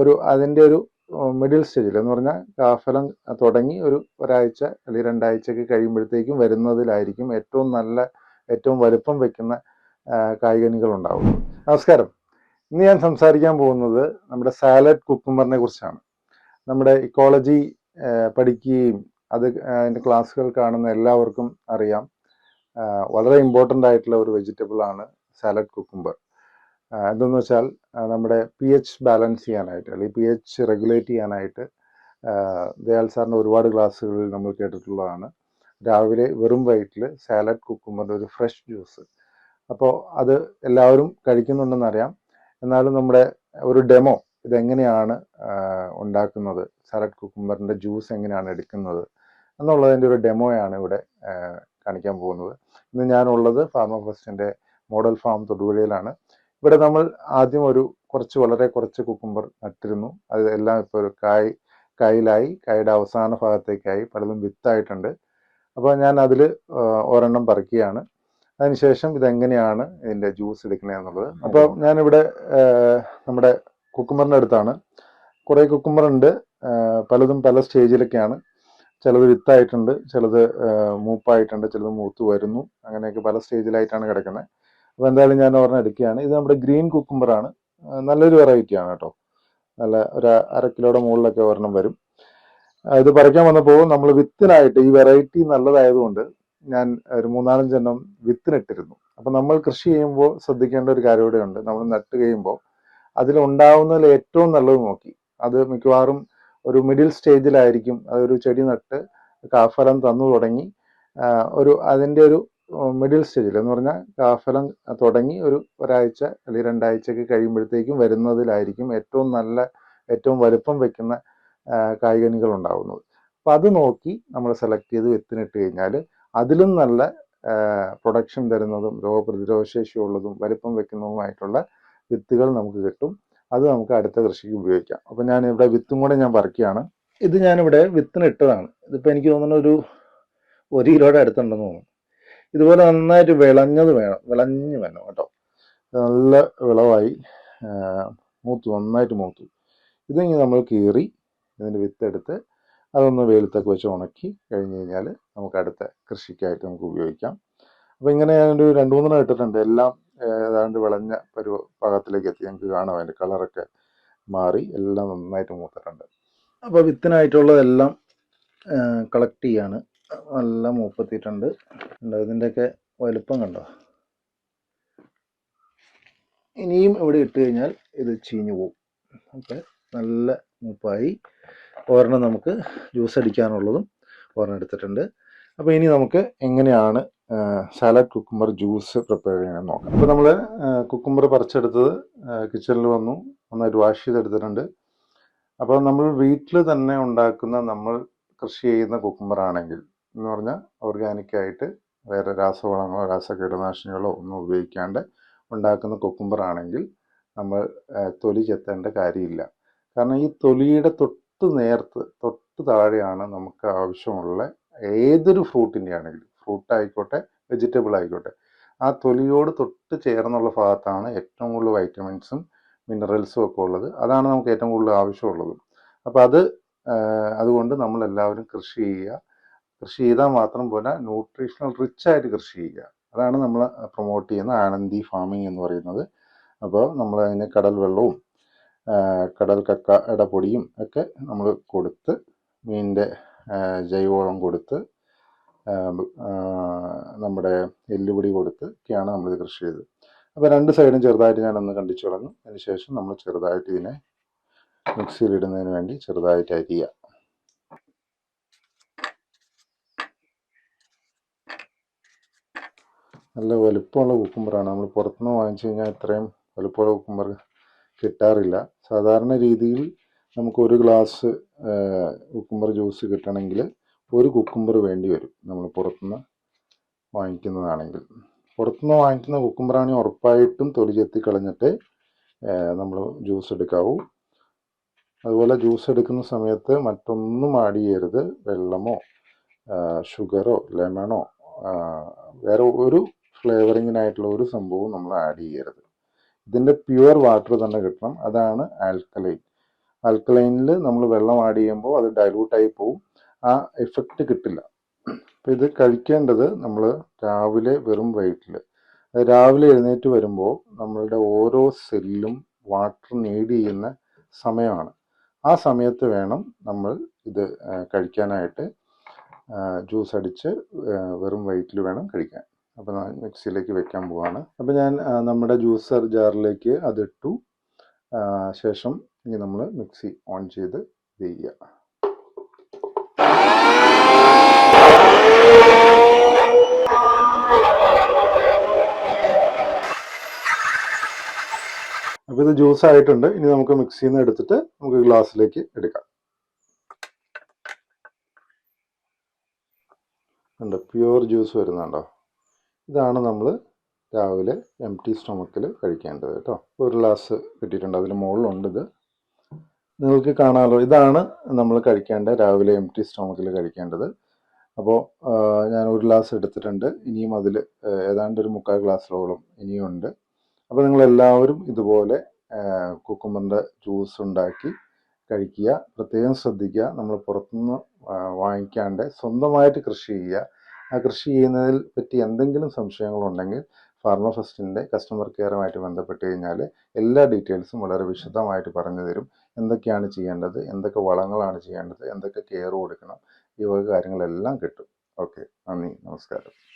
ഒരു അതിന്റെ ഒരു മിഡിൽ സ്റ്റേജിൽ എന്ന് പറഞ്ഞാൽ കാഫലം തുടങ്ങി ഒരു ഒരാഴ്ച അല്ലെങ്കിൽ രണ്ടാഴ്ചയൊക്കെ കഴിയുമ്പോഴത്തേക്കും വരുന്നതിലായിരിക്കും ഏറ്റവും നല്ല ഏറ്റവും വലുപ്പം വെക്കുന്ന കായികനികൾ ഉണ്ടാവുള്ളൂ നമസ്കാരം. ഇന്ന് ഞാൻ സംസാരിക്കാൻ പോകുന്നത് നമ്മുടെ സാലഡ് കുക്കുംബറിനെ കുറിച്ചാണ്. നമ്മുടെ ഇക്കോളജി പഠിക്കുകയും അത് അതിന്റെ ക്ലാസ്സുകൾ കാണുന്ന എല്ലാവർക്കും അറിയാം. വളരെ ഇമ്പോർട്ടന്റ് ആയിട്ടുള്ള ഒരു വെജിറ്റബിൾ ആണ് സാലഡ് കുക്കുംബർ. എന്തെന്ന് വെച്ചാൽ നമ്മുടെ പി എച്ച് ബാലൻസ് ചെയ്യാനായിട്ട് അല്ലെങ്കിൽ പി എച്ച് റെഗുലേറ്റ് ചെയ്യാനായിട്ട് ദയാൽ സാറിന്റെ ഒരുപാട് ക്ലാസ്സുകളിൽ നമ്മൾ കേട്ടിട്ടുള്ളതാണ്. രാവിലെ വെറും വയറ്റിൽ സാലഡ് കുക്കുമ്പറിന്റെ ഒരു ഫ്രഷ് ജ്യൂസ് അപ്പോൾ അത് എല്ലാവരും കഴിക്കുന്നുണ്ടെന്നറിയാം. എന്നാലും നമ്മുടെ ഒരു ഡെമോ ഇതെങ്ങനെയാണ് ഉണ്ടാക്കുന്നത്? സാലഡ് കുക്കുമ്പറിന്റെ ജ്യൂസ് എങ്ങനെയാണ് എടുക്കുന്നത്? എന്നുള്ളതിന്റെ ഒരു ഡെമോയാണ് ഇവിടെ കാണിക്കാൻ പോകുന്നത്. ഇന്ന് ഞാനുള്ളത് ഫാർമ ഫസ്റ്റിന്റെ മോഡൽ ഫാം തൊടുപുഴയിലാണ്. ഇവിടെ നമ്മൾ ആദ്യം ഒരു കുറച്ച് വളരെ കുറച്ച് കുക്കുംബർ നട്ടിരുന്നു. അത് എല്ലാം ഇപ്പോൾ ഒരു കായ് കായിലായി കായുടെ അവസാന ഭാഗത്തേക്കായി. പലതും വിത്തായിട്ടുണ്ട്. അപ്പോൾ ഞാൻ അതിൽ ഒരെണ്ണം പറിക്കുകയാണ്. അതിനുശേഷം ഇതെങ്ങനെയാണ് ഇതിന്റെ ജ്യൂസ് എടുക്കുന്നത് എന്നുള്ളത്. അപ്പോൾ ഞാനിവിടെ നമ്മുടെ കുക്കുംബറിന്റെ അടുത്താണ്. കുറേ കുക്കുംബർ ഉണ്ട്. പലതും പല സ്റ്റേജിലൊക്കെയാണ് ചിലത് വിത്തായിട്ടുണ്ട്. ചിലത് മൂപ്പായിട്ടുണ്ട്. ചിലത് മൂത്ത് വരുന്നു. അങ്ങനെയൊക്കെ പല സ്റ്റേജിലായിട്ടാണ് കിടക്കുന്നത്. അപ്പോൾ എന്തായാലും ഞാൻ ഒരെണ്ണം എടുക്കുകയാണ്. ഇത് നമ്മുടെ ഗ്രീൻ കുക്കുംബറാണ് നല്ലൊരു വെറൈറ്റി ആണ് കേട്ടോ. നല്ല ഒരു അര കിലോയുടെ മുകളിലൊക്കെ ഒരെണ്ണം വരും. ഇത് പറിക്കാൻ വന്നപ്പോൾ നമ്മൾ വിത്തിനായിട്ട് ഈ വെറൈറ്റി നല്ലതായതുകൊണ്ട് ഞാൻ ഒരു മൂന്നാലഞ്ചെണ്ണം വിത്തിനിട്ടിരുന്നു. അപ്പം നമ്മൾ കൃഷി ചെയ്യുമ്പോൾ ശ്രദ്ധിക്കേണ്ട ഒരു കാര്യം കൂടെ ഉണ്ട് നമ്മൾ നട്ട് കഴിയുമ്പോൾ അതിലുണ്ടാവുന്നതിൽ ഏറ്റവും നല്ലത് നോക്കി. അത് മിക്കവാറും ഒരു മിഡിൽ സ്റ്റേജിലായിരിക്കും അതൊരു ചെടി നട്ട് കാഫലം തന്നു തുടങ്ങി. ഒരു അതിന്റെ ഒരു മിഡിൽ സ്റ്റേജിൽ എന്ന് പറഞ്ഞാൽ കാഫലം തുടങ്ങി ഒരു ഒരാഴ്ച അല്ലെങ്കിൽ രണ്ടാഴ്ചയൊക്കെ കഴിയുമ്പോഴത്തേക്കും വരുന്നതിലായിരിക്കും ഏറ്റവും നല്ല ഏറ്റവും വലുപ്പം വെക്കുന്ന കായികനികൾ ഉണ്ടാകുന്നത് അപ്പോൾ അപ്പം അത് നോക്കി നമ്മൾ സെലക്ട് ചെയ്ത് വിത്തിനിട്ട് കഴിഞ്ഞാൽ അതിലും നല്ല പ്രൊഡക്ഷൻ തരുന്നതും രോഗപ്രതിരോധ ശേഷിയുള്ളതും വലിപ്പം വെക്കുന്നതുമായിട്ടുള്ള വിത്തുകൾ നമുക്ക് കിട്ടും. അത് നമുക്ക് അടുത്ത കൃഷിക്ക് ഉപയോഗിക്കാം. അപ്പം ഞാൻ ഇവിടെ വിത്തും കൂടെ ഞാൻ പറിക്കുകയാണ്. ഇത് ഞാനിവിടെ വിത്തിനിട്ടതാണ്. ഇതിപ്പോൾ എനിക്ക് തോന്നുന്ന ഒരു ഒരു കിലോയുടെ അടുത്തുണ്ടെന്ന് തോന്നുന്നു. ഇതുപോലെ നന്നായിട്ട് വിളഞ്ഞത് വേണം വിളഞ്ഞ് വേണം കേട്ടോ. നല്ല വിളവായി മൂത്തു നന്നായിട്ട് മൂത്തു. ഇതിങ്ങനെ നമ്മൾ കീറി ഇതിന്റെ വിത്തെടുത്ത് അതൊന്ന് വെയിലത്തൊക്കെ വെച്ച് ഉണക്കി കഴിഞ്ഞ് കഴിഞ്ഞാൽ നമുക്ക് അടുത്ത കൃഷിക്കായിട്ട് നമുക്ക് ഉപയോഗിക്കാം. അപ്പോൾ ഇങ്ങനെ ഞാനൊരു രണ്ട് മൂന്നെണ്ണം ഇട്ടിട്ടുണ്ട്. എല്ലാം ഏതാണ്ട് വിളഞ്ഞ പരുവ പാകത്തിലേക്ക് എത്തി. ഞങ്ങൾക്ക് കാണാം അതിന്റെ കളറൊക്കെ മാറി. എല്ലാം നന്നായിട്ട് മൂത്തിട്ടുണ്ട്. അപ്പോൾ വിത്തിനായിട്ടുള്ളതെല്ലാം കളക്ട് ചെയ്യാണ്. നല്ല മൂപ്പെത്തിയിട്ടുണ്ട്. ഉണ്ടോ ഇതിന്റെയൊക്കെ വലുപ്പം കണ്ടോ? ഇനിയും ഇവിടെ ഇട്ട് കഴിഞ്ഞാൽ ഇത് ചീഞ്ഞു പോകും ഓക്കെ നല്ല മൂപ്പായി. ഒരെണ്ണം നമുക്ക് ജ്യൂസ് അടിക്കാനുള്ളതും ഒരെണ്ണം എടുത്തിട്ടുണ്ട്. അപ്പോൾ ഇനി നമുക്ക് എങ്ങനെയാണ് സാലഡ് കുക്കുംബർ ജ്യൂസ് പ്രിപ്പയർ ചെയ്യണമെന്ന് നോക്കാം. അപ്പോൾ നമ്മൾ കുക്കുംബർ പറിച്ചെടുത്തത് കിച്ചണിൽ വന്നു. നന്നായിട്ട് വാഷ് ചെയ്തെടുത്തിട്ടുണ്ട്. അപ്പോൾ നമ്മൾ വീട്ടിൽ തന്നെ ഉണ്ടാക്കുന്ന നമ്മൾ കൃഷി ചെയ്യുന്ന കുക്കുംബർ ആണെങ്കിൽ എന്ന് പറഞ്ഞാൽ ഓർഗാനിക്കായിട്ട് വേറെ രാസവളങ്ങളോ രാസകീടനാശിനികളോ ഒന്നും ഉപയോഗിക്കാണ്ട് ഉണ്ടാക്കുന്ന കുക്കുംബർ ആണെങ്കിൽ നമ്മൾ തൊലി ചെത്തേണ്ട കാര്യമില്ല. കാരണം ഈ തൊലിയുടെ തൊട്ട് നേർത്ത് തൊട്ട് താഴെയാണ് നമുക്ക് ആവശ്യമുള്ള ഏതൊരു ഫ്രൂട്ടിന്റെ ആണെങ്കിലും ഫ്രൂട്ട് ആയിക്കോട്ടെ വെജിറ്റബിൾ ആയിക്കോട്ടെ ആ തൊലിയോട് തൊട്ട് ചേർന്നുള്ള ഭാഗത്താണ് ഏറ്റവും കൂടുതൽ വൈറ്റമിൻസും മിനറൽസും ഒക്കെ ഉള്ളത്. അതാണ് നമുക്ക് ഏറ്റവും കൂടുതൽ ആവശ്യമുള്ളത്. അപ്പോൾ അത് അതുകൊണ്ട് നമ്മൾ എല്ലാവരും കൃഷി ചെയ്യുക കൃഷി ചെയ്താൽ മാത്രം പോരാ ന്യൂട്രീഷണൽ റിച്ച് ആയിട്ട് കൃഷി ചെയ്യുക. അതാണ് നമ്മൾ പ്രൊമോട്ട് ചെയ്യുന്ന ആനന്ദി ഫാമിംഗ് എന്ന് പറയുന്നത്. അപ്പോൾ നമ്മൾ അതിന് കടൽ വെള്ളവും കടൽ കക്ക ഇടപൊടിയും ഒക്കെ നമ്മൾ കൊടുത്ത് മീനിന്റെ ജൈവവളം കൊടുത്ത് നമ്മുടെ എല്ലുപൊടി കൊടുത്ത് ഒക്കെയാണ് നമ്മളിത് കൃഷി ചെയ്തത്. അപ്പോൾ രണ്ട് സൈഡും ചെറുതായിട്ട് ഞാനൊന്ന് കണ്ടിച്ചു കളഞ്ഞു അതിനുശേഷം നമ്മൾ ചെറുതായിട്ട് ഇതിനെ മിക്സിയിൽ ഇടുന്നതിന് വേണ്ടി ചെറുതായിട്ട് അരിയുക നല്ല വലുപ്പമുള്ള കുക്കുംബറാണ് നമ്മൾ പുറത്തുനിന്ന് വാങ്ങിച്ചു കഴിഞ്ഞാൽ ഇത്രയും വലുപ്പമുള്ള കുക്കുംബർ കിട്ടാറില്ല. സാധാരണ രീതിയിൽ നമുക്ക് ഒരു ഗ്ലാസ് കുക്കുംബർ ജ്യൂസ് കിട്ടണമെങ്കിൽ ഒരു കുക്കുംബർ വേണ്ടി വരും. നമ്മൾ പുറത്തുനിന്ന് വാങ്ങിക്കുന്നതാണെങ്കിൽ. പുറത്തുനിന്ന് വാങ്ങിക്കുന്ന കുക്കുംബറാണെങ്കിൽ ഉറപ്പായിട്ടും തൊലി ചെത്തി കളഞ്ഞിട്ട് നമ്മൾ ജ്യൂസ് എടുക്കാവൂ. അതുപോലെ ജ്യൂസ് എടുക്കുന്ന സമയത്ത് മറ്റൊന്നും ആഡ് ചെയ്യരുത്. വെള്ളമോ ഷുഗറോ ലെമണോ വേറെ ഒരു ഫ്ലേവറിങ്ങിനായിട്ടുള്ള ഒരു സംഭവവും നമ്മൾ ആഡ് ചെയ്യരുത്. ഇതിന്റെ പ്യുവർ വാട്ടർ തന്നെ കിട്ടണം. അതാണ് ആൽക്കലൈൻ ആൽക്കലൈനിൽ നമ്മൾ വെള്ളം ആഡ് ചെയ്യുമ്പോൾ അത് ഡൈലൂട്ടായി പോവും. ആ എഫക്റ്റ് കിട്ടില്ല. അപ്പം ഇത് കഴിക്കേണ്ടത് നമ്മൾ രാവിലെ വെറും വയറ്റിൽ രാവിലെ എഴുന്നേറ്റ് വരുമ്പോൾ നമ്മളുടെ ഓരോ സെല്ലും വാട്ടർ നീഡ് ചെയ്യുന്ന സമയമാണ്. ആ സമയത്ത് വേണം നമ്മൾ ഇത് കഴിക്കാനായിട്ട് ജ്യൂസ് അടിച്ച് വെറും വയറ്റിൽ വേണം കഴിക്കാൻ. അപ്പോൾ മിക്സിയിലേക്ക് വെക്കാൻ പോവാണ്. അപ്പോൾ ഞാൻ നമ്മുടെ ജ്യൂസർ ജാറിലേക്ക് അതിട്ടു. ശേഷം ഇനി നമ്മൾ മിക്സി ഓൺ ചെയ്ത് ചെയ്യുക അപ്പോൾ ഇത് ജ്യൂസ് ആയിട്ടുണ്ട് ഇനി നമുക്ക് മിക്സിയിൽ നിന്ന് എടുത്തിട്ട് നമുക്ക് ഗ്ലാസ്സിലേക്ക് എടുക്കാം. ഉണ്ട് പ്യുവർ ജ്യൂസ് വരുന്നുണ്ടോ? ഇതാണ് നമ്മൾ രാവിലെ എം ടി സ്റ്റൊമക്കിൽ കഴിക്കേണ്ടത് കേട്ടോ ഒരു ഗ്ലാസ് കിട്ടിയിട്ടുണ്ട് അതിന് മുകളിലുണ്ട് ഇത്. നിങ്ങൾക്ക് കാണാമല്ലോ ഇതാണ് നമ്മൾ കഴിക്കേണ്ട രാവിലെ എം ടി സ്റ്റൊമക്കിൽ കഴിക്കേണ്ടത് അപ്പോൾ ഞാൻ ഒരു ഗ്ലാസ് എടുത്തിട്ടുണ്ട് ഇനിയും അതിൽ ഏതാണ്ട് ഒരു മുക്കാൽ ഗ്ലാസ്സിലോളം ഇനിയും ഉണ്ട്. അപ്പോൾ നിങ്ങളെല്ലാവരും ഇതുപോലെ കുക്കുമ്പറിന്റെ ജ്യൂസ് ഉണ്ടാക്കി കഴിക്കുക. പ്രത്യേകം ശ്രദ്ധിക്കുക. നമ്മൾ പുറത്തുനിന്ന് വാങ്ങിക്കാണ്ട് സ്വന്തമായിട്ട് കൃഷി ചെയ്യുക. കൃഷി ചെയ്യുന്നതിൽ പറ്റി എന്തെങ്കിലും സംശയങ്ങളുണ്ടെങ്കിൽ ഫാർമ ഫസ്റ്റിന്റെ കസ്റ്റമർ കെയറുമായിട്ട് ബന്ധപ്പെട്ട് കഴിഞ്ഞാൽ എല്ലാ ഡീറ്റെയിൽസും വളരെ വിശദമായിട്ട് പറഞ്ഞു തരും. എന്തൊക്കെയാണ് ചെയ്യേണ്ടത്? എന്തൊക്കെ വളങ്ങളാണ് ചെയ്യേണ്ടത്? എന്തൊക്കെ കെയർ കൊടുക്കണം? ഈ വക കാര്യങ്ങളെല്ലാം കിട്ടും. ഓക്കെ. നന്ദി. നമസ്കാരം.